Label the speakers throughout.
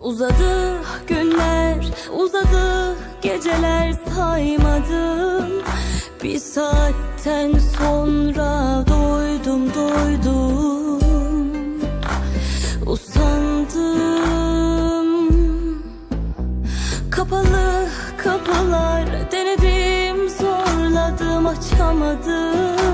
Speaker 1: Uzadı günler, uzadı geceler saymadım. Bir saatten sonra doydum doydum. Usandım. Kapalı kapılar denedim zorladım açamadım.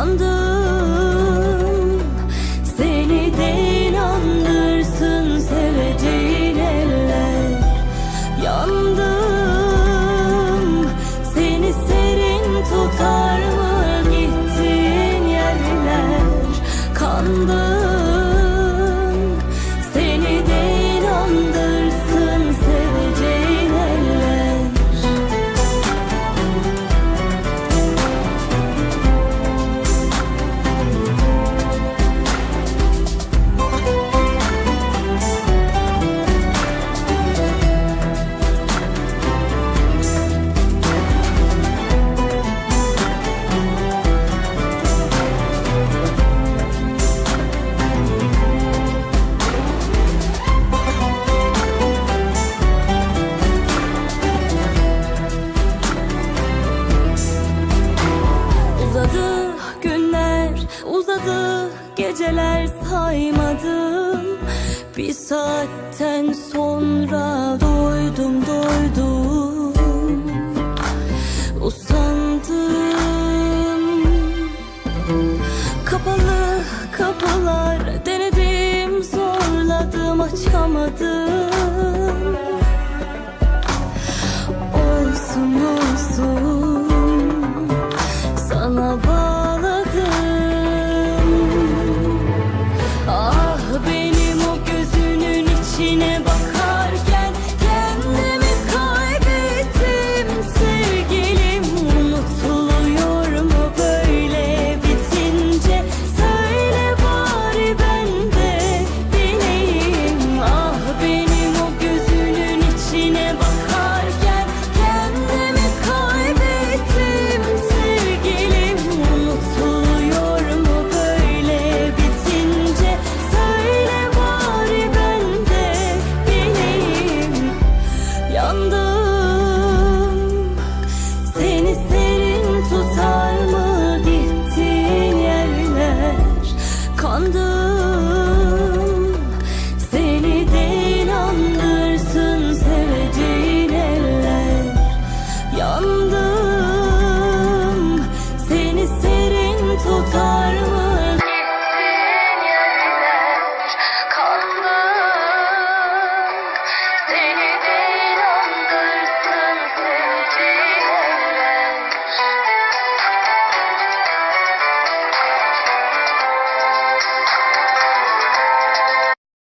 Speaker 1: sandım Seni de inandırsın seveceğin eller. Yandım. Seni serin tutar geceler saymadım. Bir saatten sonra doydum doydum Usandım. Kapalı kapılar denedim zorladım açamadım. နေပါ Under